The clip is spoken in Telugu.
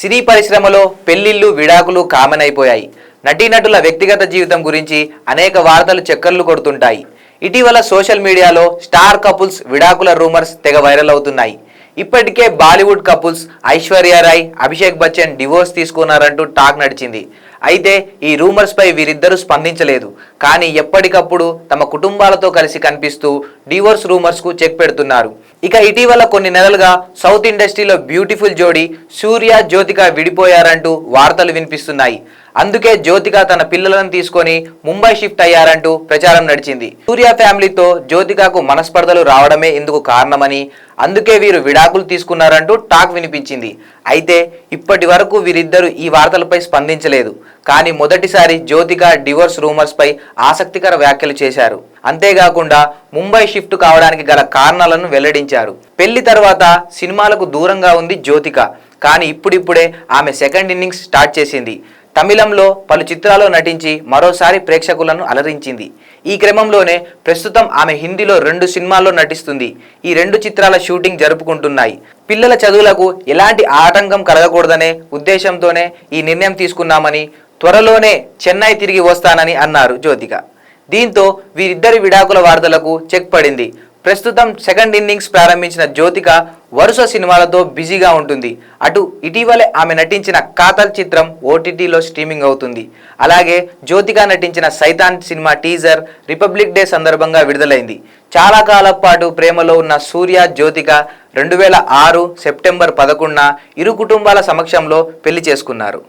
సినీ పరిశ్రమలో పెళ్ళిళ్ళు విడాకులు కామన్ అయిపోయాయి నటీనటుల వ్యక్తిగత జీవితం గురించి అనేక వార్తలు చక్కర్లు కొడుతుంటాయి. ఇటీవల సోషల్ మీడియాలో స్టార్ కపుల్స్ విడాకుల రూమర్స్ తెగ వైరల్ అవుతున్నాయి. ఇప్పటికే Bollywood couples Aishwarya Rai Abhishek Bachchan divorce తీసుకున్నారంటూ talk నడిచింది. అయితే ఈ రూమర్స్పై వీరిద్దరూ స్పందించలేదు. కానీ ఎప్పటికప్పుడు తమ కుటుంబాలతో కలిసి కనిపిస్తూ డివోర్స్ రూమర్స్కు చెక్ పెడుతున్నారు. ఇక ఇటీవల కొన్ని నెలలుగా సౌత్ ఇండస్ట్రీలో బ్యూటిఫుల్ జోడీ సూర్య జ్యోతిక విడిపోయారంటూ వార్తలు వినిపిస్తున్నాయి. అందుకే జ్యోతిక తన పిల్లలను తీసుకొని ముంబై షిఫ్ట్ అయ్యారంటూ ప్రచారం నడిచింది. సూర్య ఫ్యామిలీతో జ్యోతికకు మనస్పర్ధలు రావడమే ఇందుకు కారణమని అందుకే వీరు విడాకులు తీసుకున్నారంటూ టాక్ వినిపించింది. అయితే ఇప్పటి వరకు వీరిద్దరూ ఈ వార్తలపై స్పందించలేదు. కానీ మొదటిసారి జ్యోతిక డివోర్స్ రూమర్స్పై ఆసక్తికర వ్యాఖ్యలు చేశారు. అంతేకాకుండా ముంబై షిఫ్ట్ కావడానికి గల కారణాలను వెల్లడించారు. పెళ్ళి తర్వాత సినిమాలకు దూరంగా ఉంది జ్యోతిక కానీ ఇప్పుడిప్పుడే ఆమె సెకండ్ ఇన్నింగ్స్ స్టార్ట్ చేసింది. తమిళంలో పలు చిత్రాల్లో నటించి మరోసారి ప్రేక్షకులను అలరించింది. ఈ క్రమంలోనే ప్రస్తుతం ఆమె హిందీలో రెండు సినిమాల్లో నటిస్తుంది. ఈ రెండు చిత్రాల షూటింగ్ జరుపుకుంటున్నాయి. పిల్లల చదువులకు ఎలాంటి ఆటంకం కలగకూడదనే ఉద్దేశంతోనే ఈ నిర్ణయం తీసుకున్నామని త్వరలోనే చెన్నై తిరిగి వస్తానని అన్నారు జ్యోతిక. దీంతో వీరిద్దరి విడాకుల వార్తలకు చెక్ పడింది. ప్రస్తుతం సెకండ్ ఇన్నింగ్స్ ప్రారంభించిన జ్యోతిక వరుస సినిమాలతో బిజీగా ఉంటుంది. అటు ఇటీవలే ఆమె నటించిన కాతల్ చిత్రం ఓటీటీలో స్ట్రీమింగ్ అవుతుంది. అలాగే జ్యోతిక నటించిన సైతాన్ సినిమా టీజర్ రిపబ్లిక్ డే సందర్భంగా విడుదలైంది. చాలా కాలం పాటు ప్రేమలో ఉన్న సూర్య జ్యోతిక రెండు వేల ఆరు సెప్టెంబర్ పదకొండున ఇరు కుటుంబాల సమక్షంలో పెళ్ళి చేసుకున్నారు.